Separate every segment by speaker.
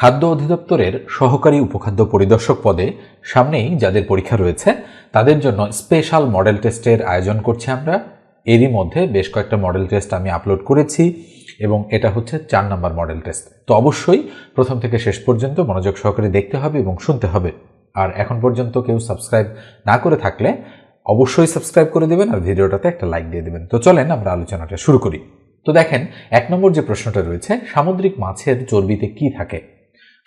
Speaker 1: খাদ্য অধিদপ্তরের সহকারী উপখাদ্য পরিদর্শক পদে সামনেই যাদের পরীক্ষা রয়েছে, তাদের জন্য স্পেশাল মডেল টেস্টের আয়োজন করছি আমরা। এরই মধ্যে বেশ কয়েকটা মডেল টেস্ট আমি আপলোড করেছি এবং এটা হচ্ছে চার নম্বর মডেল টেস্ট। তো অবশ্যই প্রথম থেকে শেষ পর্যন্ত মনোযোগ সহকারে দেখতে হবে এবং শুনতে হবে। আর এখন পর্যন্ত কেউ সাবস্ক্রাইব না করে থাকলে অবশ্যই সাবস্ক্রাইব করে দেবেন আর ভিডিওটাতে একটা লাইক দিয়ে দেবেন। তো চলেন আমরা আলোচনাটা শুরু করি। তো দেখেন, এক নম্বর যে প্রশ্নটা রয়েছে, সামুদ্রিক মাছের চর্বিতে কি থাকে?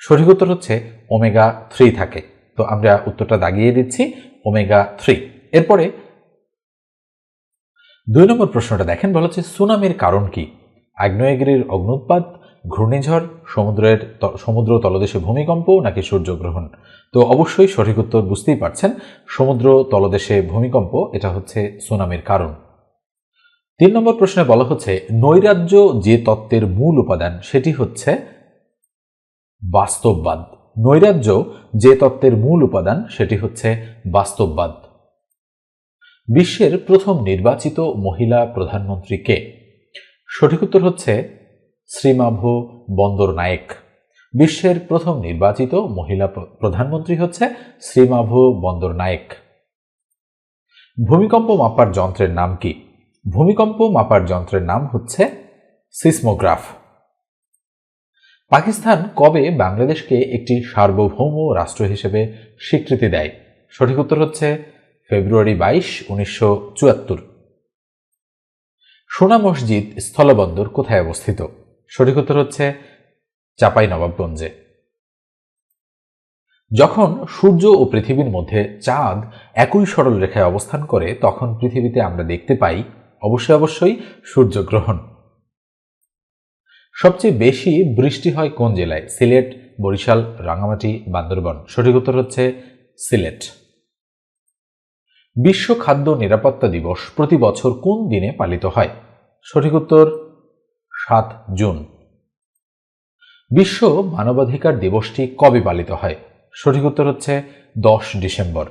Speaker 1: সঠিক উত্তর হচ্ছে ওমেগা থ্রি থাকে। তো আমরা উত্তরটা দাগিয়ে দিচ্ছি ওমেগা থ্রি এরপরে দুই নম্বর প্রশ্নটা দেখেন, বলা হচ্ছে সুনামির কারণ কি? আগ্নেয়গিরির অগ্নুৎপাত, ঘূর্ণিঝড়, সমুদ্রের সমুদ্র তলদেশে ভূমিকম্প নাকি সূর্যগ্রহণ? তো অবশ্যই সঠিক উত্তর বুঝতেই পারছেন, সমুদ্র তলদেশে ভূমিকম্প, এটা হচ্ছে সুনামির কারণ। তিন নম্বর প্রশ্নে বলা হচ্ছে নৈরাজ্য যে তত্ত্বের মূল উপাদান, সেটি হচ্ছে বাস্তববাদ। নৈরাজ্য যে তত্ত্বের মূল উপাদান, সেটি হচ্ছে বাস্তববাদ। বিশ্বের প্রথম নির্বাচিত মহিলা প্রধানমন্ত্রী কে? সঠিক উত্তর হচ্ছে শ্রীমাভ বন্দর নায়েক। বিশ্বের প্রথম নির্বাচিত মহিলা প্রধানমন্ত্রী হচ্ছে শ্রীমাভ বন্দর নায়েক। ভূমিকম্প মাপার যন্ত্রের নাম কি? ভূমিকম্প মাপার যন্ত্রের নাম হচ্ছে সিসমোগ্রাফ। পাকিস্তান কবে বাংলাদেশকে একটি সার্বভৌম রাষ্ট্র হিসেবে স্বীকৃতি দেয়? সঠিক উত্তর হচ্ছে ফেব্রুয়ারি বাইশ, উনিশশো চুয়াত্তর। সোনা মসজিদ স্থলবন্দর কোথায় অবস্থিত? সঠিক উত্তর হচ্ছে চাপাই নবাবগঞ্জে যখন সূর্য ও পৃথিবীর মধ্যে চাঁদ একই সরল রেখায় অবস্থান করে, তখন পৃথিবীতে আমরা দেখতে পাই অবশ্যই অবশ্যই সূর্যগ্রহণ। সবচেয়ে বেশি বৃষ্টি হয় কোন জেলায়? সিলেট, বরিশাল রাঙামাটি বান্দরবন। সঠিক উত্তর হচ্ছে সিলেট। বিশ্ব খাদ্য নিরাপত্তা দিবস প্রতি বছর কোন দিনে পালিত হয়? সঠিক উত্তর, সাত জুন। বিশ্ব মানবাধিকার দিবসটি কবে পালিত হয়? সঠিক উত্তর হচ্ছে দশ ডিসেম্বর।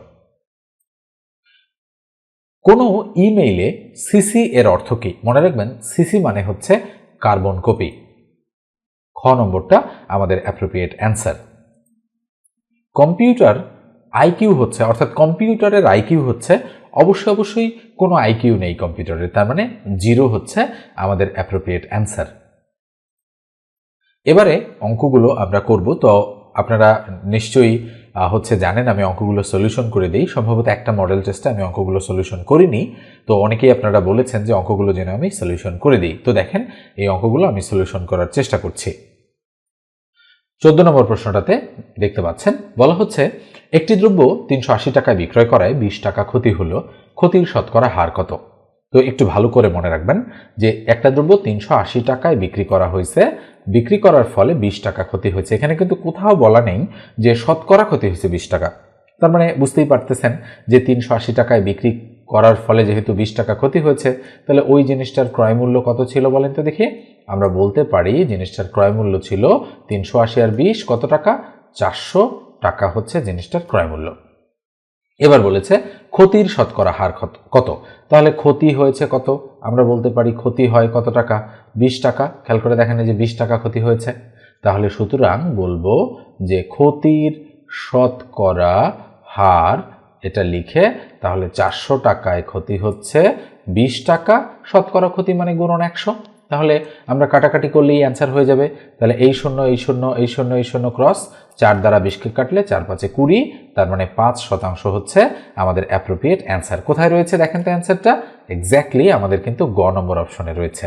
Speaker 1: কোনো ইমেইলে সিসি এর অর্থ কি? মনে রাখবেন, সিসি মানে হচ্ছে কার্বন কপি। খ নম্বরটা আমাদের অ্যাপ্রোপ্রিয়েট অ্যান্সার কম্পিউটার আইকিউ হচ্ছে, অর্থাৎ কম্পিউটারের আইকিউ হচ্ছে, অবশ্যই অবশ্যই কোনো আইকিউ নেই কম্পিউটারের, তার মানে জিরো হচ্ছে আমাদের অ্যাপ্রোপ্রিয়েট অ্যান্সার এবারে অঙ্কগুলো আমরা করব, তো আপনারা নিশ্চয়ই হচ্ছে জানেন, আমি অঙ্কগুলো সলিউশন করে দিই। সম্ভবত একটা মডেল টেস্টে আমি অঙ্কগুলো সলিউশন করিনি। তো অনেকেই আপনারা বলেছেন যে অঙ্কগুলো যেন আমি সলিউশন করে দিই। তো দেখেন, এই অঙ্কগুলো আমি সলিউশন করার চেষ্টা করছি। চোদ্দ নম্বর প্রশ্নটাতে দেখতে পাচ্ছেন, বলা হচ্ছে, একটি দ্রব্য তিনশো আশি টাকায় বিক্রয় করায় বিশ টাকা ক্ষতি হলো। ক্ষতির শতকরা হার কত? তো একটু ভালো করে মনে রাখবেন যে একটা দ্রব্য তিনশো আশি টাকায় বিক্রি করা হয়েছে, বিক্রি করার ফলে বিশ টাকা ক্ষতি হয়েছে। এখানে কিন্তু কোথাও বলা নেই যে শতকরা ক্ষতি হয়েছে বিশ টাকা। তার মানে বুঝতেই পারতেছেন যে তিনশো আশি টাকায় বিক্রি করার ফলে যেহেতু বিশ টাকা ক্ষতি হয়েছে, তাহলে ওই জিনিসটার ক্রয় মূল্য কত ছিল বলেন তো দেখি? আমরা বলতে পারি জিনিসটার ক্রয় মূল্য ছিল তিনশো আশি আর বিশ, কত টাকা? চারশো টাকা হচ্ছে জিনিসটার ক্রয় মূল্য। এবার বলেছে ক্ষতির শতকরা হার কত- তাহলে ক্ষতি হয়েছে কত? আমরা বলতে পারি ক্ষতি হয় কত টাকা? বিশ টাকা। খেয়াল করে দেখেন যে বিশ টাকা ক্ষতি হয়েছে। তাহলে সুতরাং বলব যে ক্ষতির শতকরা হার এটা লিখে তাহলে চারশো টাকায় ক্ষতি হচ্ছে বিশ টাকা, শতকরা ক্ষতি মানে গুণন একশো। তাহলে আমরা কাটাকাটি করলেই অ্যান্সার হয়ে যাবে। তাহলে এই শূন্য এই শূন্য এই শূন্য এই শূন্য ক্রস চার দ্বারা বিশকে কাটলে চার পাঁচে কুড়ি, তার মানে পাঁচ শতাংশ হচ্ছে আমাদের অ্যাপ্রোপ্রিয়েট অ্যান্সার কোথায় রয়েছে? দেখেন তো অ্যান্সারটা এক্স্যাক্টলি আমাদের কিন্তু গ নম্বর অপশনে রয়েছে।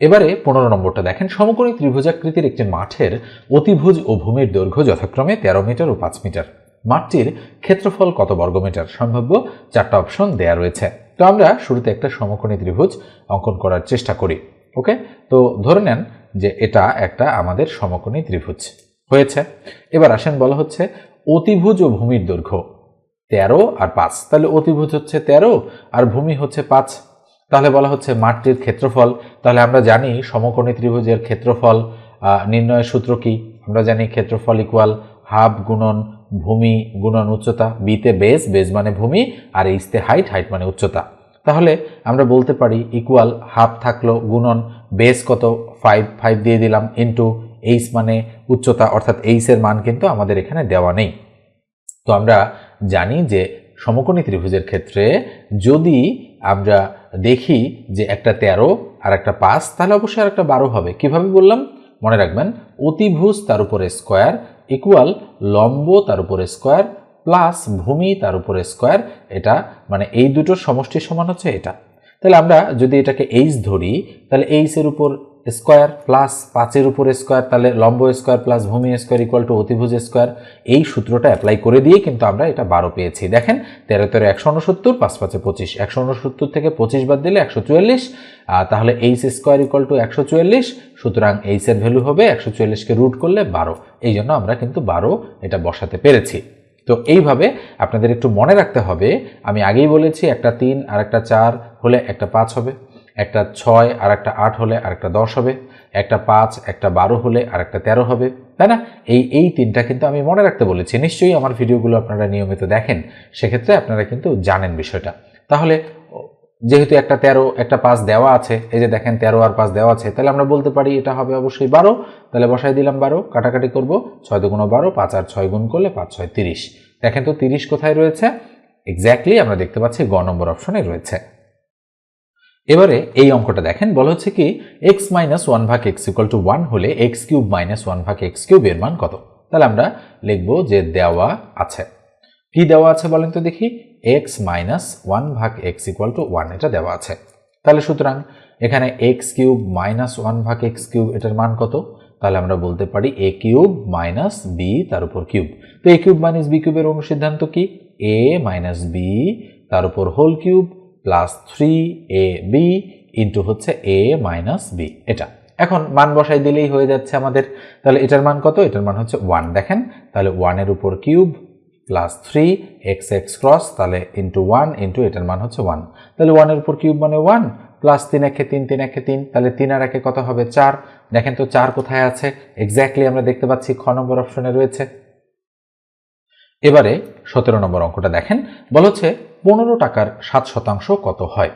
Speaker 1: এবারে পনেরো নম্বরটা দেখেন। সমকোণী ত্রিভুজাকৃতির একটি মাঠের অতিভুজ ও ভূমির দৈর্ঘ্য যথাক্রমে তেরো মিটার ও পাঁচ মিটার। মাঠটির ক্ষেত্রফল কত বর্গমিটার? সম্ভাব্য চারটা অপশন দেয়া রয়েছে। তো আমরা শুরুতে একটা সমকোণী ত্রিভুজ অঙ্কন করার চেষ্টা করি। ওকে তো ধরে নেন যে এটা একটা আমাদের সমকোণী ত্রিভুজ। হয়েছে। এবার আসেন বলা হচ্ছে অতিভুজ ও ভূমির দৈর্ঘ্য। তেরো আর পাঁচ। তাহলে অতিভুজ হচ্ছে তেরো আর ভূমি হচ্ছে পাঁচ। তাহলে বলা হচ্ছে মাঠটির ক্ষেত্রফল। তাহলে আমরা জানি সমকোণী ত্রিভুজের ক্ষেত্রফল নির্ণয়ের সূত্র কি? আমরা জানি ক্ষেত্রফল ইকুয়াল হাফ গুণন ভূমি গুণন উচ্চতা। বিতে বেস বেস মানে ভূমি, আর এইচতে হাইট হাইট মানে উচ্চতা। তাহলে আমরা বলতে পারি ইকুয়াল হাফ থাকল গুণন বেস কত? ফাইভ ফাইভ দিয়ে দিলাম ইন্টু এইচ মানে উচ্চতা, অর্থাৎ এইচের মান কিন্তু আমাদের এখানে দেওয়া নেই। তো আমরা জানি যে সমকোণী ত্রিভুজের ক্ষেত্রে যদি আমরা দেখি যে একটা তেরো আর একটা পাঁচ, তাহলে অবশ্যই আর একটা বারো হবে। কীভাবে বললাম? মনে রাখবেন, অতিভুজ তার উপরে স্কোয়ার ইকুয়াল লম্ব তার উপরে স্কোয়ার প্লাস ভূমি তার উপরে স্কোয়ার। এটা মানে এই দুটোর সমষ্টির সমান হচ্ছে এটা। তাহলে আমরা যদি এটাকে এইচ ধরি, তাহলে এইচের উপর স্কোয়ার প্লাস পাঁচের উপর স্কোয়ার, তাহলে লম্ব স্কোয়ার প্লাস ভূমি স্কোয়ার ইকুয়াল টু অতিভুজ স্কোয়ার, এই সূত্রটা অ্যাপ্লাই করে দিয়ে কিন্তু আমরা এটা বারো পেয়েছি। দেখেন, তেরো তেরো, একশো উনসত্তর, পাঁচ, পাঁচে পঁচিশ। একশো উনসত্তর থেকে পঁচিশ বাদ দিলে একশো চুয়াল্লিশ তাহলে এইচ স্কোয়ার ইকুয়াল টু একশো চুয়াল্লিশ, সুতরাং এইচের ভ্যালু হবে একশো চুয়াল্লিশকে রুট করলে বারো। এই জন্য আমরা কিন্তু বারো এটা বসাতে পেরেছি। তো এইভাবে আপনাদের একটু মনে রাখতে হবে, আমি আগেই বলেছি একটা তিন আর একটা চার হলে একটা পাঁচ হবে। একটা ছয় আর একটা আট হলে আর একটা দশ হবে, একটা পাঁচ, একটা বারো হলে আর একটা তেরো হবে। তাই না? এই এই তিনটা কিন্তু আমি মনে রাখতে বলেছি। নিশ্চয়ই আমার ভিডিওগুলো আপনারা নিয়মিত দেখেন। সেক্ষেত্রে আপনারা কিন্তু জানেন বিষয়টা। তাহলে, যেহেতু একটা তেরো, একটা পাঁচ দেওয়া আছে, এই যে দেখেন তেরো আর পাঁচ দেওয়া আছে, তাহলে আমরা বলতে পারি এটা হবে অবশ্যই বারো। তাহলে বসাই দিলাম বারো, কাটাকাটি করব। ছয় দুগুণ বারো, পাঁচ আর ছয় গুণ করলে পাঁচ, ছয় তিরিশ। দেখেন তো তিরিশ কোথায় রয়েছে? এক্স্যাক্টলি আমরা দেখতে পাচ্ছি গ নম্বর অপশনে রয়েছে। এবারে এই অঙ্কটা দেখেন, বলা হচ্ছে কি এক্স মাইনাস ওয়ান ভাগ এক্স ইকুয়াল টু ওয়ান হলে এক্স কিউব মাইনাস ওয়ান ভাগ এক্স কিউব এর মান কত? তাহলে আমরা লিখব যে দেওয়া আছে। কি দেওয়া আছে বলেন তো দেখি এক্স মাইনাস ওয়ান ভাগ এক্স ইকুয়াল টু ওয়ান এটা দেওয়া আছে। তাহলে সুতরাং এখানে এক্স কিউব মাইনাস ওয়ান ভাগ এক্স কিউব এটার মান কত? তাহলে আমরা বলতে পারি এ কিউব মাইনাস বি তার উপর কিউব তো এ কিউব মাইনাস বি কিউবের অনুসিদ্ধান্ত কি? এ মাইনাস বি তার উপর whole cube plus three A B into হচ্ছে এ মাইনাস বি এটা। এখন মান বসাই দিলেই হয়ে যাচ্ছে আমাদের। তাহলে এটার মান কত? এটার মান হচ্ছে ওয়ান দেখেন, তাহলে ওয়ানের উপর cube plus three X X cross তাহলে ইন্টু ওয়ান ইন্টু এটার মান হচ্ছে ওয়ান তাহলে ওয়ানের উপর কিউব মানে ওয়ান প্লাস তিন একে তিন তিন একে তিন, তাহলে তিন আর একে কত হবে? চার। দেখেন তো চার কোথায় আছে? এক্স্যাক্টলি আমরা দেখতে পাচ্ছি খ নম্বর অপশনে রয়েছে। এবারে সতেরো নম্বর অঙ্কটা দেখেন। বলা পনেরো টাকার সাত শতাংশ কত হয়?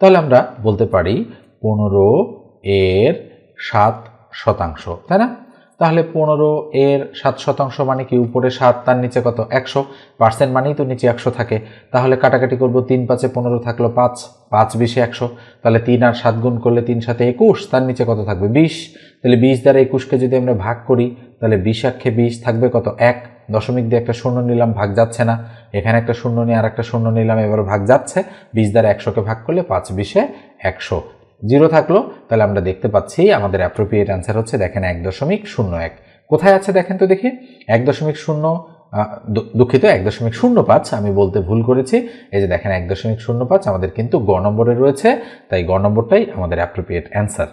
Speaker 1: তাহলে আমরা বলতে পারি পনেরো এর সাত শতাংশ, তাই না? তাহলে পনেরো এর সাত শতাংশ মানে কি? উপরে সাত, তার নিচে কত? একশো। পার্সেন্ট মানেই তো নিচে একশো থাকে। তাহলে কাটাকাটি করব তিন, পাঁচে পনেরো থাকল পাঁচ। পাঁচ বিশে একশো। তাহলে তিন আর সাত গুণ করলে তিন সাথে একুশ, তার নিচে কত থাকবে? বিশ। তাহলে বিশ দ্বারা একুশকে যদি আমরা ভাগ করি, তাহলে বিশ আক্ষে বিশ থাকবে কত? এক। দশমিক দিয়ে একটা শূন্য নিলাম, ভাগ যাচ্ছে না। এখানে একটা শূন্য নিয়ে আর একটা শূন্য নিলাম এবার ভাগ যাচ্ছে। বিশ দ্বারা একশোকে ভাগ করলে পাঁচ, বিশে একশো। জিরো থাকল, তাহলে আমরা দেখতে পাচ্ছি আমাদের অ্যাপ্রোপ্রিয়েট অ্যান্সার হচ্ছে দেখেন এক দশমিক শূন্য এক। কোথায় আছে দেখেন তো দেখি? এক দশমিক শূন্য দুঃখিত, এক দশমিক শূন্য পাঁচ, আমি বলতে ভুল করেছি। এই যে দেখেন এক দশমিক শূন্য পাঁচ আমাদের কিন্তু গ নম্বরে রয়েছে, তাই গ নম্বরটাই আমাদের অ্যাপ্রোপ্রিয়েট অ্যান্সার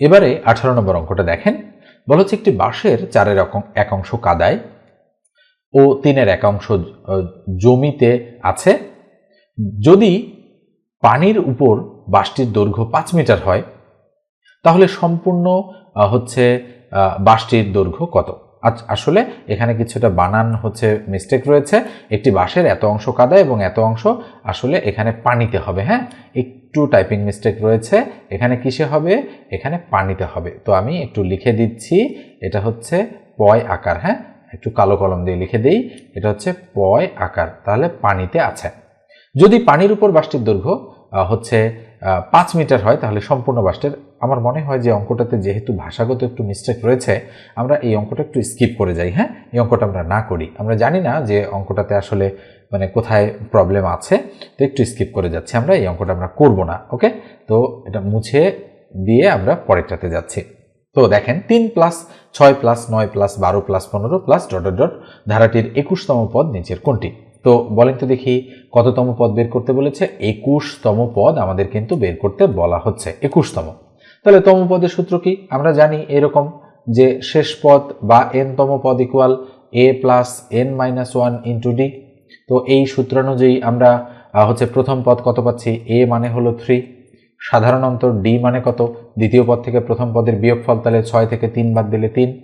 Speaker 1: এবারে আঠারো নম্বর অঙ্কটা দেখেন। বলা হচ্ছে একটি বাঁশের চারের এক অংশ কাদায় ও তিনের এক অংশ জমিতে আছে। যদি পানির উপর বাসটির দৈর্ঘ্য পাঁচ মিটার হয়, তাহলে সম্পূর্ণ হচ্ছে বাসটির দৈর্ঘ্য কত? আসলে এখানে কিছুটা বানান হচ্ছে মিস্টেক রয়েছে। একটি বাঁশের এত অংশ কাদা এবং এত অংশ আসলে এখানে পানিতে হবে হ্যাঁ? একটু টাইপিং মিস্টেক রয়েছে। এখানে কিসে হবে? এখানে পানিতে হবে। তো আমি একটু লিখে দিচ্ছি, এটা হচ্ছে পয় আকার হ্যাঁ? একটু কালো কলম দিয়ে লিখে দিই, এটা হচ্ছে পয় আকার, তাহলে পানিতে আছে। যদি পানির উপর বাষ্টির দৈর্ঘ্য হচ্ছে পাঁচ মিটার হয়, তাহলে সম্পূর্ণ বাসটির আমার মনে হয় যে অঙ্কটাতে যেহেতু ভাষাগত একটু মিস্টেক রয়েছে, আমরা এই অঙ্কটা একটু স্কিপ করে যাই হ্যাঁ? এই অঙ্কটা আমরা না করি। আমরা জানি না যে অঙ্কটাতে আসলে মানে কোথায় প্রবলেম আছে, তো একটু স্কিপ করে যাচ্ছি আমরা, এই অঙ্কটা আমরা করব না ওকে তো এটা মুছে দিয়ে আমরা পরেরটাতে যাচ্ছি। তো দেখেন, তিন প্লাস ছয় প্লাস নয় প্লাস বারো প্লাস পনেরো প্লাস ডট ডট ধারাটির একুশতম পদ নিচের কোনটি? তো বলেন তো দেখি, কততম পদ বের করতে বলেছে? একুশতম পদ আমাদের কিন্তু বের করতে বলা হচ্ছে, একুশতম। তাহলে তম পদের সূত্র কি? আমরা জানি এরকম যে শেষ পদ বা এন তম পদ equal A plus N minus one into D তো এই সূত্রানুযায়ী আমরা হচ্ছে প্রথম পদ কত পাচ্ছি? এ মানে হলো থ্রি সাধারণ অন্তর ডি মানে কত? দ্বিতীয় পদ থেকে প্রথম পদের বিয়োগফল তাহলে ছয় থেকে তিন বাদ দিলে তিন।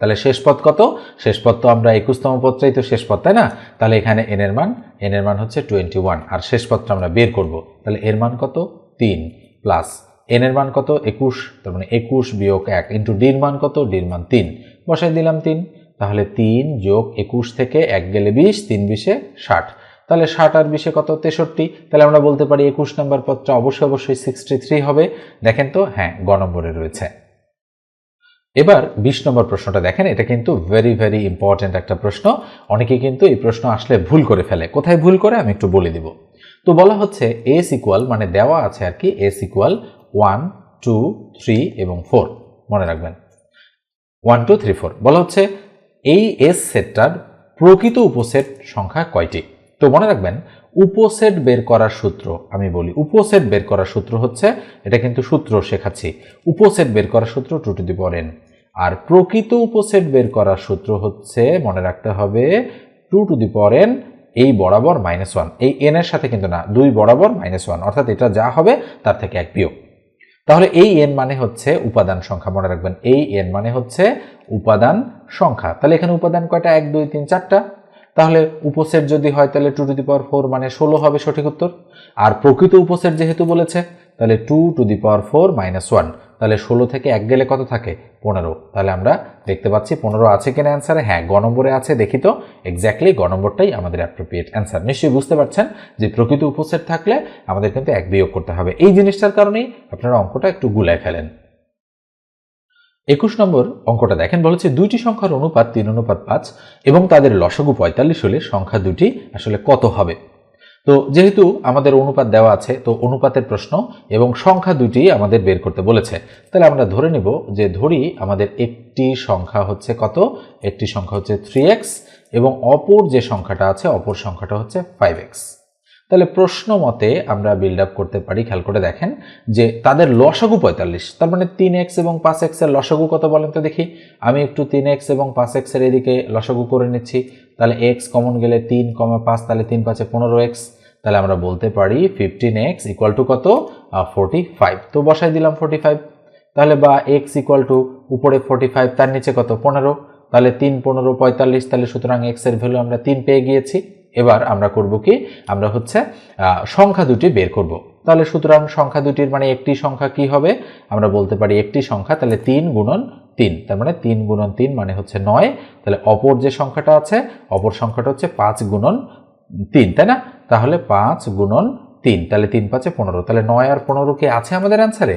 Speaker 1: তাহলে শেষ পদ কত? শেষ পদ তো আমরা একুশতম পদটাই তো শেষ পদ, তাই না? তাহলে এখানে এন এর মান এন এর মান হচ্ছে টোয়েন্টি ওয়ান আর শেষ পদটা আমরা বের করব। তাহলে এর মান কত? তিন প্লাস এন এর মান কত? একুশ। তার মানে একুশ বিয়োগ এক ইন্টু ডির মান কত? ডির মান তিন। বসাই দিলাম তিন। তাহলে তিন যোগ একুশ থেকে এক গেলে বিশ, তিন বিশে ষাট। তাহলে ষাট আর বিশে কত? তেষট্টি। তাহলে আমরা বলতে পারি একুশ নম্বর পদটা অবশ্যই অবশ্যই সিক্সটি থ্রি হবে। দেখেন তো? হ্যাঁ গ নম্বরে রয়েছে। এবার বিশ নম্বর প্রশ্নটা দেখেন, এটা কিন্তু ভেরি ভেরি ইম্পর্ট্যান্ট একটা প্রশ্ন। অনেকে কিন্তু এই প্রশ্ন আসলে ভুল করে ফেলে। কোথায় ভুল করে? আমি একটু বলে দিব। তো বলা হচ্ছে এস ইকুয়াল মানে দেওয়া আছে আর কি S equal one two three এবং ফোর মনে রাখবেন। ওয়ান টু থ্রি ফোর বলা হচ্ছে এই এস সেটটার প্রকৃত উপসেট সংখ্যা কয়টি? তো মনে রাখবেন, উপসেট বের করার সূত্র আমি বলি। উপসেট বের করার সূত্র হচ্ছে, এটা কিন্তু সূত্র শেখাচ্ছি। উপসেট বের করার সূত্র টু টু দি পাওয়ার আর প্রকৃত উপসেট বের করার সূত্র হচ্ছে, মনে রাখতে হবে, two to the power N এই বরাবর মাইনাস ওয়ান এই এন এর সাথে কিন্তু না, দুই বরাবর মাইনাস ওয়ান অর্থাৎ এটা যা হবে, তার থেকে এক বিয়োগ। তাহলে এই এন মানে হচ্ছে উপাদান সংখ্যা, মনে রাখবেন, এই এন মানে হচ্ছে উপাদান সংখ্যা। তাহলে এখানে উপাদান কয়টা? এক, দুই, তিন, চারটা। তাহলে উপসেট যদি হয় তাহলে two to the power four মানে ষোলো হবে সঠিক উত্তর। আর প্রকৃত উপসেট যেহেতু বলেছে, তাহলে two to the power four minus one তাহলে ষোলো থেকে এক গেলে কত থাকে? পনেরো। তাহলে আমরা দেখতে পাচ্ছি পনেরো আছে কিনা অ্যান্সারে হ্যাঁ গ নম্বরে আছে, দেখি তো। এক্স্যাক্টলি গ নম্বরটাই আমাদের অ্যাপ্রোপ্রিয়েট অ্যান্সার নিশ্চয়ই বুঝতে পারছেন যে প্রকৃত উপসেট থাকলে আমাদের কিন্তু এক বিয়োগ করতে হবে। এই জিনিসটার কারণেই আপনারা অঙ্কটা একটু গুলায় ফেলেন। একুশ নম্বর অঙ্কটা দেখেন, বলেছে দুইটি সংখ্যার অনুপাত তিন, অনুপাত পাঁচ, এবং তাদের লসগু পঁয়তাল্লিশ হলে সংখ্যা দুটি আসলে কত হবে? তো যেহেতু আমাদের অনুপাত দেওয়া আছে, তো অনুপাতের প্রশ্ন এবং সংখ্যা দুটি আমাদের বের করতে বলেছে। তাহলে আমরা ধরে নিব যে ধরি আমাদের একটি সংখ্যা হচ্ছে কত? একটি সংখ্যা হচ্ছে থ্রি এক্স এবং অপর যে সংখ্যাটা আছে, অপর সংখ্যাটা হচ্ছে ফাইভ এক্স তাহলে প্রশ্ন মতে আমরা বিল্ড আপ করতে পারি, খেয়াল করে দেখেন, যে তাদের লসাগু পঁয়তাল্লিশ, তার মানে তিন এক্স এবং পাঁচ এক্সের লসাগু কত বলেন তো দেখি? আমি একটু তিন এক্স এবং পাঁচ এক্সের এদিকে লসাগু করে নিচ্ছি, তাহলে এক্স কমন গেলে তিন কমে পাঁচ, তাহলে তিন পাঁচে পনেরো এক্স তাহলে আমরা বলতে পারি ফিফটিন এক্স ইকুয়াল টু কত? ফোরটি ফাইভ তো বসাই দিলাম ফোরটি ফাইভ তাহলে বা এক্স ইকুয়াল টু উপরে ফোরটি ফাইভ তার নিচে কত? পনেরো, তাহলে তিন, পনেরো, পঁয়তাল্লিশ, তাহলে সুতরাং এক্সের ভ্যালু আমরা তিন পেয়ে গিয়েছি। এবার আমরা করব কি? আমরা হচ্ছে সংখ্যা দুটি বের করব। তাহলে সুতরাং সংখ্যা দুটির মানে একটি সংখ্যা কি হবে? আমরা বলতে পারি একটি সংখ্যা, তাহলে তিন গুণন তিন। তার মানে তিন গুণন তিন মানে হচ্ছে নয়। তাহলে অপর যে সংখ্যাটা আছে, অপর সংখ্যাটা হচ্ছে পাঁচ গুণন তিন, তাই না? তাহলে পাঁচ গুণন তিন, তাহলে তিন পাঁচে পনেরো। তাহলে নয় আর পনেরো কি আছে আমাদের অ্যান্সারে?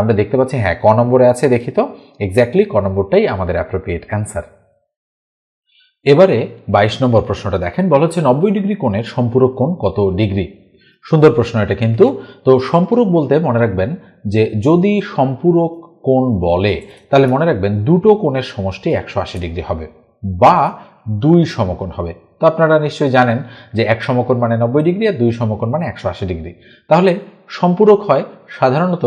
Speaker 1: আমরা দেখতে পাচ্ছি হ্যাঁ ক নম্বরে আছে, দেখি তো। এক্স্যাক্টলি ক নম্বরটাই আমাদের অ্যাপ্রোপ্রিয়েট অ্যান্সার এবারে বাইশ নম্বর প্রশ্নটা দেখেন, বলা হচ্ছে নব্বই ডিগ্রি কোণের সম্পূরক কোণ কত ডিগ্রি? সুন্দর প্রশ্ন এটা কিন্তু। তো সম্পূরক বলতে মনে রাখবেন যে যদি সম্পূরক কোণ বলে, তাহলে মনে রাখবেন দুটো কোণের সমষ্টি একশো আশি ডিগ্রি হবে বা দুই সমকোণ হবে। তো আপনারা নিশ্চয়ই জানেন যে এক সমকোণ মানে নব্বই ডিগ্রি আর দুই সমকোণ মানে একশো আশি ডিগ্রি। তাহলে সম্পূরক হয় সাধারণত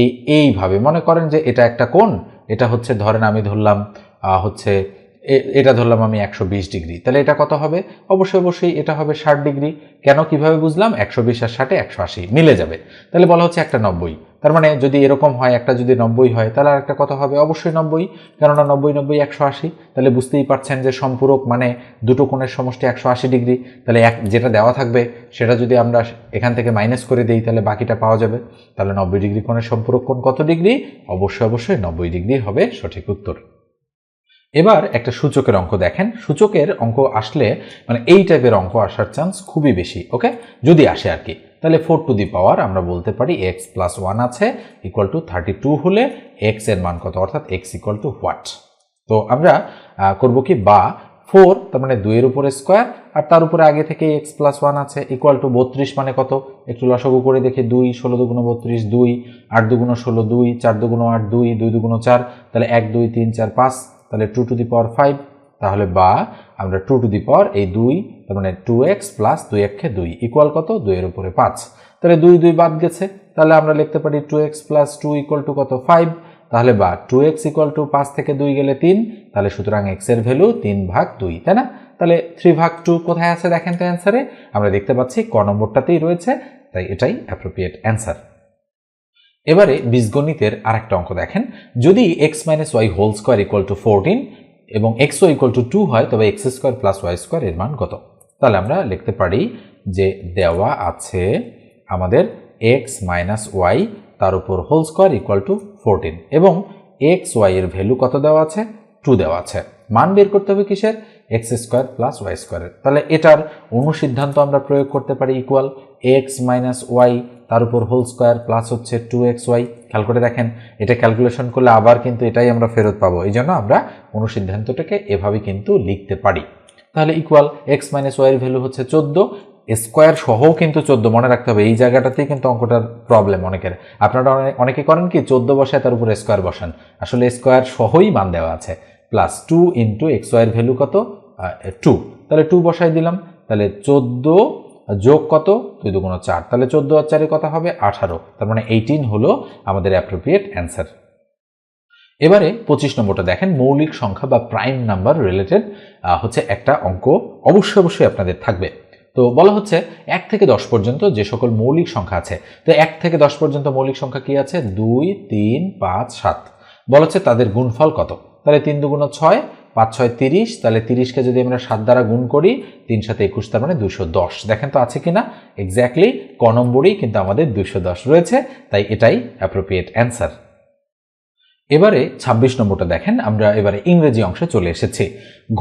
Speaker 1: এই এইভাবে। মনে করেন যে এটা একটা কোণ, এটা হচ্ছে ধরেন আমি ধরলাম হচ্ছে এটা ধরলাম আমি একশো বিশ ডিগ্রি। তাহলে এটা কত হবে? অবশ্যই অবশ্যই এটা হবে ষাট ডিগ্রি। কেন কীভাবে বুঝলাম? একশো বিশ আর ষাটে একশো আশি। মিলে যাবে। তাহলে বলা হচ্ছে একটা নব্বই। তার মানে যদি এরকম হয়, একটা যদি নব্বই হয়, তাহলে আর একটা কত হবে? অবশ্যই নব্বই। কেননা নব্বই নব্বই, একশো আশি। তাহলে বুঝতেই পারছেন যে সম্পূরক মানে দুটো কোণের সমষ্টি একশো আশি ডিগ্রি। তাহলে এক, যেটা দেওয়া থাকবে, সেটা যদি আমরা এখান থেকে মাইনাস করে দিই, তাহলে বাকিটা পাওয়া যাবে। তাহলে নব্বই ডিগ্রি কোণের সম্পূরক কোণ কত ডিগ্রি? অবশ্যই অবশ্যই নব্বই ডিগ্রি হবে সঠিক উত্তর। এবার একটা সূচকের অঙ্ক দেখেন। সূচকের অঙ্ক আসলে মানে এই টাইপের অঙ্ক আসার চান্স খুবই বেশি ওকে যদি আসে আর কি। তাহলে ফোর টু দি পাওয়ার আমরা বলতে পারি এক্স প্লাস ওয়ান আছে ইকুয়াল টু থার্টি টু হলে এক্সের মান কত? অর্থাৎ এক্স ইকুয়াল টু হোয়াট তো আমরা করব কি বা ফোর তার মানে দুইয়ের উপরে স্কোয়ার আর তার উপরে আগে থেকে এক্স প্লাস ওয়ান আছে ইকুয়াল টু বত্রিশ মানে কত? একটু লসগু করে দেখি, দুই, ষোলো দুগুণ বত্রিশ, দুই, আট দুগুণ ষোলো, দুই, চার দুগুণ আট, দুই দুই দুগুণ চার, তাহলে এক, দুই, তিন, চার, পাঁচ তাহলে two to the power five তাহলে বা, আমরা টু টু দি পাওয়ার এই দুই, তার মানে টু এক্স প্লাস দুই একে দুই ইকুয়াল কত? দুইয়ের উপরে পাঁচ। তাহলে দুই দুই বাদ গেছে। তাহলে আমরা লিখতে পারি two x plus two equal to কত? ফাইভ তাহলে বা টু এক্স ইকুয়াল টু পাঁচ থেকে দুই গেলে তিন, তাহলে সুতরাং এক্সের ভ্যালু তিন ভাগ দুই, তাই না? তাহলে থ্রি ভাগ টু কোথায় আছে? দেখেন তো অ্যান্সারে আমরা দেখতে পাচ্ছি ক নম্বরটাতেই রয়েছে, তাই এটাই অ্যাপ্রোপ্রিয়েট অ্যান্সার এবারে বীজগণিতের আরেকটা অঙ্ক দেখেন। যদি x minus y whole square equal to fourteen এবং x y equal to two হয়, তবে x square plus y square এর মান কত? তাহলে আমরা লিখতে পারি যে দেওয়া আছে আমাদের এক্স মাইনাস ওয়াই তার উপর whole square equal to fourteen এবং এক্স ওয়াই এর ভ্যালু কত দেওয়া আছে? টু দেওয়া আছে। মান বের করতে হবে কিসের? এক্স স্কোয়ার প্লাস ওয়াই স্কোয়ারের তাহলে এটার অনুসিদ্ধান্ত আমরা প্রয়োগ করতে পারি ইকুয়াল এক্স মাইনাস ওয়াই তার উপর হোল স্কোয়ার প্লাস হচ্ছে টু এক্স ওয়াই খেয়াল করে দেখেন, এটা ক্যালকুলেশন করলে আবার কিন্তু এটাই আমরা ফেরত পাবো। এই জন্য আমরা অনুসিদ্ধান্তটাকে এভাবে কিন্তু লিখতে পারি। তাহলে ইকুয়াল এক্স মাইনাস ওয়াইয়ের ভ্যালু হচ্ছে চোদ্দ স্কোয়ার সহও কিন্তু চোদ্দ, মনে রাখতে হবে, এই জায়গাটাতেই কিন্তু অঙ্কটার প্রবলেম অনেকের। আপনারা অনেকে করেন কি, চোদ্দ বসায় তার উপর স্কোয়ার বসান। আসলে স্কোয়ার সহই মান দেওয়া আছে। প্লাস টু ইন্টু এক্স ওয়াইয়ের ভ্যালু কত? টু তাহলে টু বসাই দিলাম। তাহলে চোদ্দ যোগ কত? দুই দুগুণ চার। তাহলে চোদ্দ আর চারে কত হবে আঠারো। তার মানে এইটিন হলো আমাদের অ্যাপ্রোপ্রিয়েট অ্যান্সার এবারে পঁচিশ নম্বরটা দেখেন, মৌলিক সংখ্যা বা প্রাইম নাম্বার রিলেটেড হচ্ছে একটা অঙ্ক। অবশ্যই অবশ্যই আপনাদের থাকবে। তো বলা হচ্ছে এক থেকে দশ পর্যন্ত যে সকল মৌলিক সংখ্যা আছে, তো এক থেকে দশ পর্যন্ত মৌলিক সংখ্যা কি আছে? দুই, তিন, পাঁচ, সাত। বলা হচ্ছে তাদের গুণফল কত? তাহলে তিন দুগুণ ছয় পাঁচ ছয় তিরিশ, তাহলে তিরিশকে যদি আমরা সাত দ্বারা গুণ করি, তিন সাথে একুশ, তার মানে দুশো দশ। দেখেন তো আছে কিনা? এক্স্যাক্টলি ক নম্বরেই কিন্তু আমাদের দুশো দশ রয়েছে, তাই এটাই অ্যাপ্রোপ্রিয়েট অ্যান্সার এবারে ২৬ নম্বরটা দেখেন, আমরা এবারে ইংরেজি অংশে চলে এসেছি।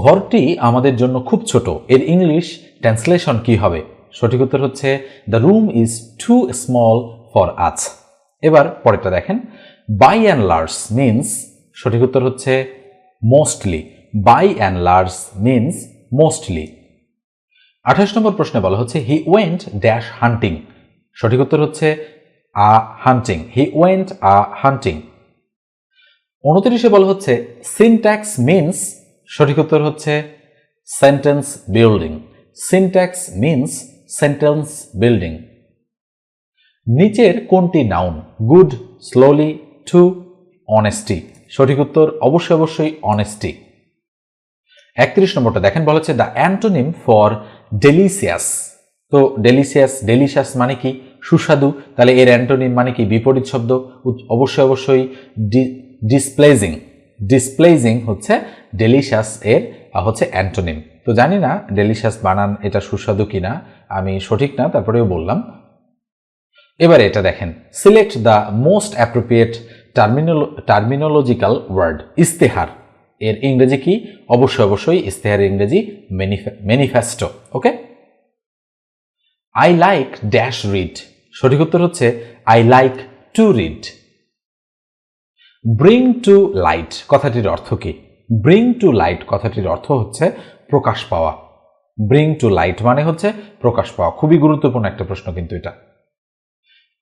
Speaker 1: ঘরটি আমাদের জন্য খুব ছোট, এর ইংলিশ ট্রান্সলেশন কি হবে? সঠিক উত্তর হচ্ছে the room is too small for us এবার পরেরটা দেখেন বাই অ্যান্ড লার্জ মিন্স সঠিক উত্তর হচ্ছে mostly by and large means mostly আঠাশ নম্বর প্রশ্নে বলা হচ্ছে হি ওয়েন্ট ড্যাশ হান্টিং সঠিক উত্তর হচ্ছে, আ হান্টিং হি ওয়েন্ট আ হান্টিং উনত্রিশে বলা হচ্ছে সিনট্যাক্স মিন্স সঠিক উত্তর হচ্ছে sentence building syntax means sentence building নিচের কোনটি noun good slowly to honesty সঠিক উত্তর অবশ্যই অবশ্যই অনেস্টি একত্রিশ নম্বরটা দেখেন, বলা হচ্ছে দ্য অ্যান্টোনিম ফর ডেলিসিয়াস তো ডেলিসিয়াস ডেলিশিয়াস মানে কি? সুস্বাদু। তাহলে এর অ্যান্টোনিম মানে কি? বিপরীত শব্দ। অবশ্যই অবশ্যই ডিসপ্লেজিং ডিসপ্লেজিং হচ্ছে ডেলিশিয়াস এর হচ্ছে অ্যান্টোনিম তো জানি না ডেলিশিয়াস বানান এটা সুস্বাদু কিনা, আমি সঠিক না, তারপরেও বললাম। এবারে এটা দেখেন select the most appropriate terminol terminological word ইস্তেহার। এর ইংরেজি কি? অবশ্যই অবশ্যই ইস্তেহারের ইংরেজি manifesto okay? I like dash read সঠিক উত্তর হচ্ছে I like to read bring to light কথাটির অর্থ কি? ব্রিং টু লাইট কথাটির অর্থ হচ্ছে প্রকাশ পাওয়া। ব্রিং টু লাইট মানে হচ্ছে প্রকাশ পাওয়া। খুবই গুরুত্বপূর্ণ একটা প্রশ্ন কিন্তু এটা।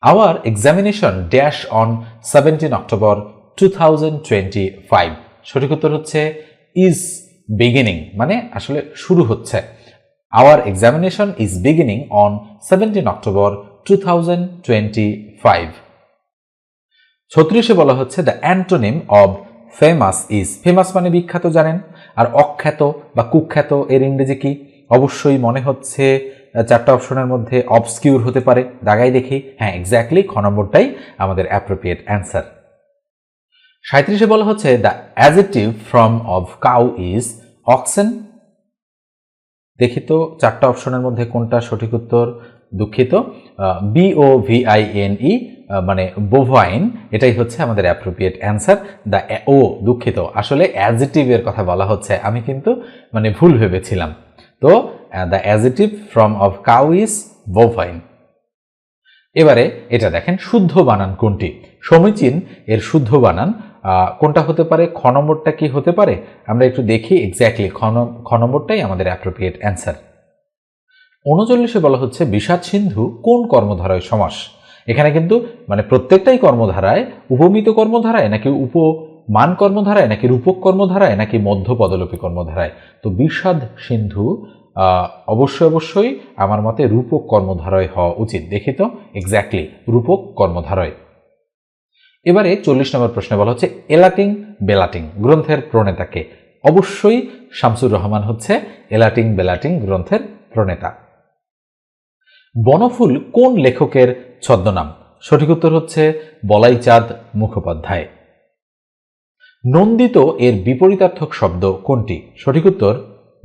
Speaker 1: Our examination dash on seventeen October two thousand twenty five সঠিক উত্তর হচ্ছে ইজ বিগিনিং মানে আসলে শুরু হচ্ছে। Our examination is beginning on seventeen October two thousand twenty five ছত্রিশে বলা হচ্ছে the antonym of famous is famous মানে বিখ্যাত, জানেন? আর অখ্যাত বা কুখ্যাত এর ইংরেজি কি? অবশ্যই মনে হচ্ছে চারটা অপশনের মধ্যে অবসকিউর হতে পারে। দাগাই দেখি। হ্যাঁ এক্স্যাক্টলি খ নম্বরটাই আমাদের অ্যাপ্রোপ্রিয়েট অ্যান্সার সাঁত্রিশে বলা হচ্ছে the adjective from of cow is oxen দেখি তো চারটা অপশনের মধ্যে কোনটা সঠিক উত্তর? দুঃখিত। B O V I N E মানে বোভাইন এটাই হচ্ছে আমাদের অ্যাপ্রোপ্রিয়েট অ্যান্সার দ্য ও, দুঃখিত। আসলে অ্যাজিটিভের কথা বলা হচ্ছে। আমি কিন্তু মানে ভুল ভেবেছিলাম। তো the adjective from of cow is bovine এবারে এটা দেখেন, শুদ্ধ বানান কোনটি? সমীচীন এর শুদ্ধ বানান কোনটা হতে পারে? খ নম্বরটা কি হতে পারে? আমরা একটু দেখি এক্স্যাক্টলি খ নম- খ নম্বরটাই আমাদের অ্যাপ্রোপ্রিয়েট অ্যান্সার উনচল্লিশে বলা হচ্ছে বিষাদ সিন্ধু কোন কর্মধারায় সমাস? এখানে কিন্তু মানে প্রত্যেকটাই কর্মধারায় উপমিত কর্মধারায় নাকি উপমান কর্মধারায় নাকি রূপক কর্মধারায় নাকি মধ্য পদলোপী কর্মধারায়? তো বিষাদ সিন্ধু অবশ্যই অবশ্যই আমার মতে রূপক কর্মধারয় হওয়া উচিত। দেখি তো এক্স্যাক্টলি রূপক কর্মধারয়। এবারে চল্লিশ নম্বর প্রশ্নে বলা হচ্ছে এলাটিং বেলাটিং গ্রন্থের প্রণেতাকে। অবশ্যই শামসুর রহমান হচ্ছে এলাটিং বেলাটিং গ্রন্থের প্রণেতা। বনফুল কোন লেখকের ছদ্মনাম? সঠিক উত্তর হচ্ছে বলাইচাঁদ মুখোপাধ্যায়। নন্দিত এর বিপরীতার্থক শব্দ কোনটি? সঠিক উত্তর,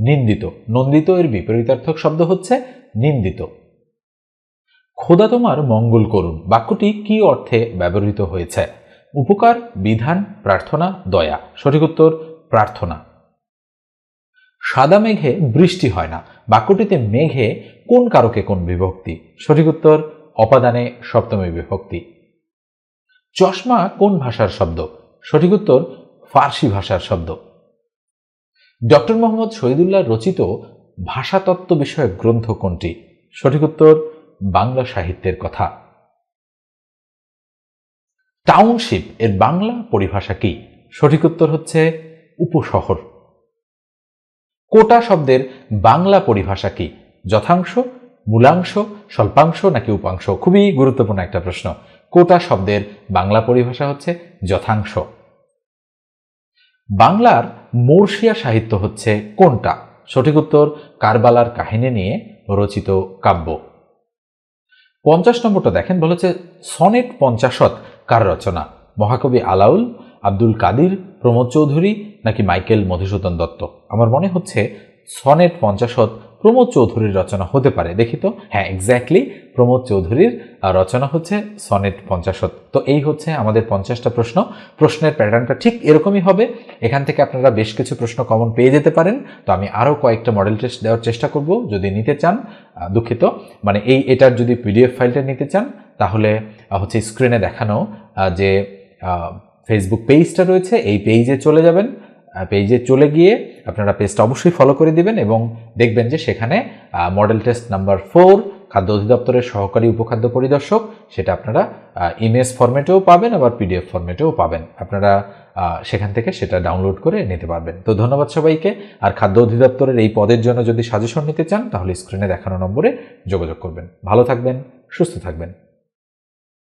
Speaker 1: নিন্দিত। নন্দিত এর বিপরীতার্থক শব্দ হচ্ছে নিন্দিত। খোদা তোমার মঙ্গল করুন। বাক্যটি কি অর্থে ব্যবহৃত হয়েছে? উপকার, বিধান, প্রার্থনা, দয়া। সঠিক উত্তর, প্রার্থনা। সাদা মেঘে বৃষ্টি হয় না। বাক্যটিতে মেঘে কোন কারকে কোন বিভক্তি? সঠিক উত্তর, অপাদানে সপ্তমী বিভক্তি। চশমা কোন ভাষার শব্দ? সঠিক উত্তর, ফার্সি ভাষার শব্দ। ডক্টর মোহাম্মদ শহীদুল্লাহ রচিত ভাষাতত্ত্ব বিষয়ক গ্রন্থ কোনটি? সঠিক উত্তর বাংলা সাহিত্যের কথা। টাউনশিপ এর বাংলা পরিভাষা কি? সঠিক উত্তর হচ্ছে উপশহর। কোটা শব্দের বাংলা পরিভাষা কি? যথাংশ, মূলাংশ, স্বল্পাংশ নাকি উপাংশ? খুবই গুরুত্বপূর্ণ একটা প্রশ্ন। কোটা শব্দের বাংলা পরিভাষা হচ্ছে যথাংশ। বাংলার মোর্শিয়া সাহিত্য হচ্ছে কোনটা? সঠিক উত্তর কারবালার কাহিনী নিয়ে রচিত কাব্য। পঞ্চাশ নম্বরটা দেখেন, বলেছে সনেট পঞ্চাশত কার রচনা? মহাকবি আলাউল, আব্দুল কাদির, প্রমোদ চৌধুরী নাকি মাইকেল মধুসূদন দত্ত? আমার মনে হচ্ছে সনেট পঞ্চাশত প্রমোদ চৌধুরীর রচনা হতে পারে, দেখি তো? হ্যাঁ এক্স্যাক্টলি প্রমোদ চৌধুরীর রচনা হচ্ছে সনেট পঞ্চাশত। তো এই হচ্ছে আমাদের পঞ্চাশটা প্রশ্ন। প্রশ্নের প্যাটার্নটা ঠিক এরকমই হবে। এখান থেকে আপনারা বেশ কিছু প্রশ্ন কমন পেয়ে যেতে পারেন। তো আমি আরও কয়েকটা মডেল টেস্ট দেওয়ার চেষ্টা করব, যদি নিতে চান দুঃখিত। মানে এই, এটার যদি পিডিএফ ফাইলটা নিতে চান, তাহলে হচ্ছে স্ক্রিনে দেখানো যে ফেসবুক পেজটা রয়েছে, এই পেজে চলে যাবেন। পেজে চলে গিয়ে আপনারা পেজটা অবশ্যই ফলো করে দিবেন এবং দেখবেন যে সেখানে মডেল টেস্ট নাম্বার ফোর খাদ্য অধিদপ্তরের সহকারী উপখাদ্য পরিদর্শক, সেটা আপনারা ইমেজ ফরম্যাটেও পাবেন, আবার পিডিএফ ফরম্যাটেও পাবেন। আপনারা সেখান থেকে সেটা ডাউনলোড করে নিতে পারবেন। তো ধন্যবাদ সবাইকে। আর খাদ্য অধিদপ্তরের এই পদের জন্য যদি সাজেশন নিতে চান, তাহলে স্ক্রিনে দেখানো নম্বরে যোগাযোগ করবেন। ভালো থাকবেন, সুস্থ থাকবেন।